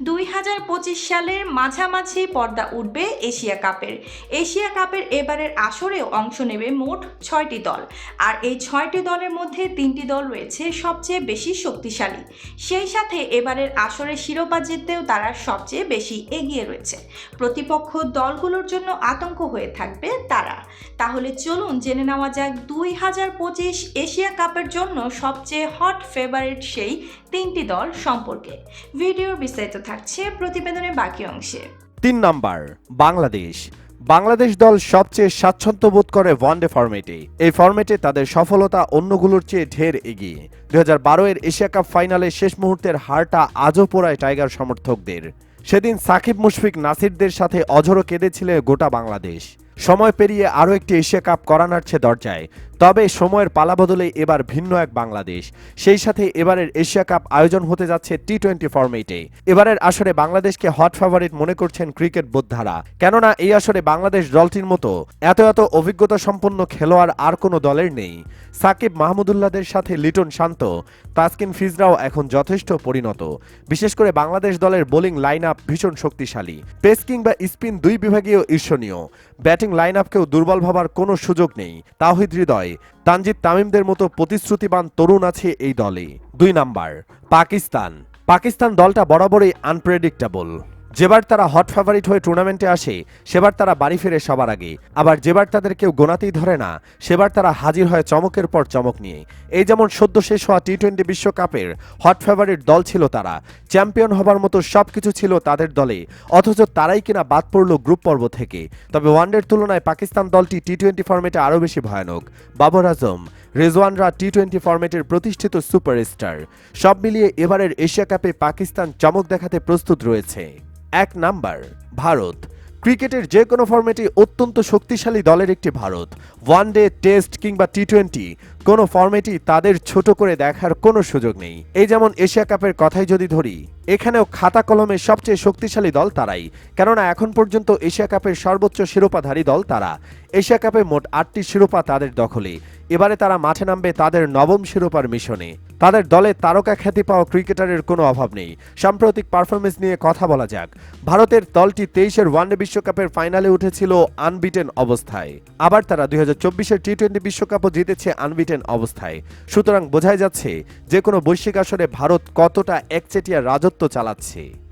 দুই হাজার পঁচিশ সালের মাঝামাঝি পর্দা উঠবে এশিয়া কাপের। এশিয়া কাপের এবারের আসরেও অংশ নেবে মোট ছয়টি দল। আর এই ছয়টি দলের মধ্যে তিনটি দল রয়েছে সবচেয়ে বেশি শক্তিশালী। সেই সাথে এবারের আসরের শিরোপা জিততেও তারা সবচেয়ে বেশি এগিয়ে রয়েছে। প্রতিপক্ষ দলগুলোর জন্য আতঙ্ক হয়ে থাকবে তারা। তাহলে চলুন জেনে নেওয়া যাক দুই হাজার পঁচিশ এশিয়া কাপের জন্য সবচেয়ে হট ফেভারিট সেই তিনটি দল সম্পর্কে। ভিডিওর বিস্তারিত থাকছে প্রতিবেদনের বাকি অংশে। তিন নাম্বার, বাংলাদেশ। বাংলাদেশ দল সবচেয়ে স্বাচ্ছন্দ্য বোধ করে ওয়ানডে ফরম্যাটে। এই ফরম্যাটে তাদের সফলতা অন্যগুলোর চেয়ে ঢের এগিয়ে। দু হাজার বারো এর এশিয়া কাপ ফাইনালে শেষ মুহূর্তের হারটা আজও পোড়ায় টাইগার সমর্থকদের। সেদিন সাকিব, মুশফিক, নাসিরদের সাথে অঝরো কেঁদেছিল গোটা বাংলাদেশ। সময় পেরিয়ে আরও একটি এশিয়া কাপ করা নাড়ছে দরজায়। তবে সময়ের পালা বদলে এবার ভিন্ন এক বাংলাদেশ। সেই সাথে এবারের এশিয়া কাপ আয়োজন হতে যাচ্ছে টি টোয়েন্টি ফরম্যাটে এবারের আসরে বাংলাদেশকে হট ফেভারিট মনে করছেন ক্রিকেট বোদ্ধারা। কেননা এই আসরে বাংলাদেশ দলটির মতো এত এত অভিজ্ঞতা সম্পন্ন খেলোয়াড় আর কোনো দলের নেই। সাকিব মাহমুদুল্লাহদের সাথে লিটন শান্ত, তাসকিন ফিজরাও এখন যথেষ্ট পরিণত। বিশেষ করে বাংলাদেশ দলের বোলিং লাইন আপ ভীষণ শক্তিশালী। পেস কিংবা স্পিন দুই বিভাগীয় ঈর্ষণীয়। ব্যাটিং লাইন আপকেও দুর্বল ভাবার কোনো সুযোগ নেই। তাহিদ হৃদয় তানজিদ তামিমদের মতো প্রতিশ্রুতিবান তরুণ আছে এই দলে দুই নাম্বার, পাকিস্তান। পাকিস্তান দলটা বরাবরই আনপ্রেডিক্টেবল যেবার তারা হট ফেভারিট হয়ে টুর্নামেন্টে আসে, সেবার তারা বাড়ি ফেরে সবার আগে। আবার যেবার তাদের কেউ গোনাতেই ধরে না, সেবার তারা হাজির হয় চমকের পর চমক নিয়ে। এই যেমন সদ্য শেষ হওয়া টি টোয়েন্টি বিশ্বকাপের হট ফেভারিট দল ছিল তারা। চ্যাম্পিয়ন হবার মতো সবকিছু ছিল তাদের দলে, অথচ তারাই কিনা বাদ পড়ল গ্রুপ পর্ব থেকে। তবে ওয়ানডের তুলনায় পাকিস্তান দলটি টি টোয়েন্টি ফর্মেটে আরও বেশি ভয়ানক। বাবর আজম, রেজওয়ানরা টি টোয়েন্টি ফর্মেটের প্রতিষ্ঠিত সুপারস্টার সব মিলিয়ে এবারের এশিয়া কাপে পাকিস্তান চমক দেখাতে প্রস্তুত রয়েছে। এক নাম্বার, ভারত। ক্রিকেটের যে কোনো ফর্মেটে অত্যন্ত শক্তিশালী দলের একটি ভারত। ওয়ান ডে টেস্ট কিংবা টি টোয়েন্টি। কোনো ফর্মেটই তাদের ছোট করে দেখার কোনো সুযোগ নেই। এই যেমন এশিয়া কাপের কথাই যদি ধরি, এখানেও খাতা কলমে সবচেয়ে শক্তিশালী দল তারাই। কেননা এখন পর্যন্ত এশিয়া কাপের সর্বোচ্চ শিরোপাধারী দল তারা। এশিয়া কাপে মোট আটটি শিরোপা তাদের দখলে। এবারে তারা মাঠে নামবে তাদের নবম শিরোপার মিশনে। তাদের দলে তারকা খ্যাতি পাওয়া ক্রিকেটারের কোনো অভাব নেই। সাম্প্রতিক পারফরমেন্স নিয়ে কথা বলা যাক। ভারতের দলটি তেইশের ওয়ানডে বিশ্বকাপের ফাইনালে উঠেছিল আনবিটেন অবস্থায়। আবার তারা দুই হাজার চব্বিশের টি টোয়েন্টি বিশ্বকাপও জিতেছে আনবিটেন অবস্থায়। সুতরাং বোঝাই যাচ্ছে যে কোনো বৈশ্বিক আসরে ভারত কতটা একচেটিয়া রাজত্ব চালাচ্ছে।